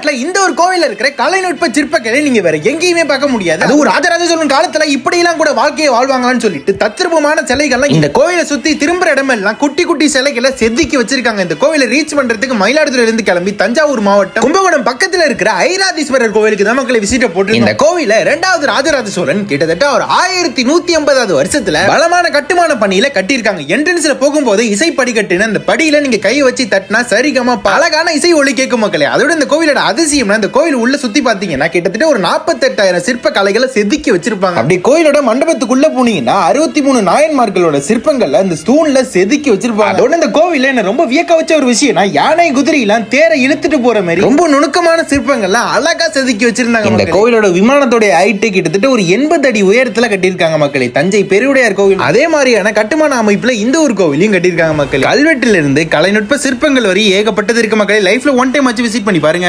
தமிழ்நாட்டில் இந்த ஒரு கோவில்ல இருக்கிற கலைநுட்ப சிற்பக்கலை நீங்க வேற எங்கேயுமே பார்க்க முடியாது. அது ஒரு ராஜராஜ சோழன் காலத்துல இப்படி எல்லாம் கூட வாழ்க்கையை வாழ்வாங்களான்னு சொல்லிட்டு தத்ரூபமான சிலைகள்லாம் இந்த கோவிலை சுத்தி திரும்புற இடமெல்லாம் குட்டி குட்டி சிலைகளை செதுக்கி வச்சிருக்காங்க. இந்த கோவிலை ரீச் பண்றதுக்கு மயிலாடுதுறையில இருந்து கிளம்பி தஞ்சாவூர் மாவட்டம் கும்பகோணம் பக்கத்துல இருக்கிற ஐராதீஸ்வரர் கோவிலுக்கு தான் மக்களை விசிட்ட போட்டு இந்த கோவில இரண்டாவது ராஜராஜ சோழன் கிட்டத்தட்ட ஒரு ஆயிரத்தி நூத்தி ஐம்பதாவது வருஷத்துல பலமான கட்டுமான பணியில கட்டியிருக்காங்க. என்ட்ரன்ஸ்ல போகும்போது இசை படிக்கட்டுன்னு அந்த படியில நீங்க கை வச்சு தட்டினா சரிகமா அழகான இசை ஒளி கேட்கும் மக்களே. அதோட இந்த கோவிலோட அதிசயம்னா இந்த கோவில் உள்ள சுத்தி பாத்தீங்கன்னா கிட்டத்தட்ட ஒரு நாற்பத்தெட்டாயிரம் சிற்ப கலைகளை செதுக்கி வச்சிருப்பாங்க. அப்படி கோயிலோட மண்டபத்துக்குள்ள போனீங்கன்னா அறுபத்தி மூணு நாயன்மார்களோட சிற்பங்கள்ல இந்த ஸ்தூன்ல செதுக்கி வச்சிருப்பாங்க. அதோட இந்த கோவில்ல என்ன ரொம்ப வியக்க வச்ச ஒரு விஷயம்னா யானை குதிரை எல்லாம் தேரை இழுத்துட்டு போற மாதிரி ரொம்ப நுணுக்கமான சிற்பங்கள்லாம் அழகா செதுக்கி வச்சிருந்தாங்க இந்த கோவிலோட விமானத்தோட ஹைட்டு கிட்டத்தட்ட ஒரு எண்பது அடி உயரத்துல கட்டியிருக்காங்க மக்களே. தஞ்சை பெருவுடையார் கோவில். அதே மாதிரியான கட்டுமான அமைப்புல இந்த ஒரு கோவிலையும் கட்டியிருக்காங்க மக்கள். கல்வெட்டுல இருந்து கலைநுட்ப சிற்பங்கள் வரை ஏகப்பட்டது இருக்கு மக்களே. லைஃப்ல ஒன் டைம் வச்சு விசிட் பண்ணி பாருங்க.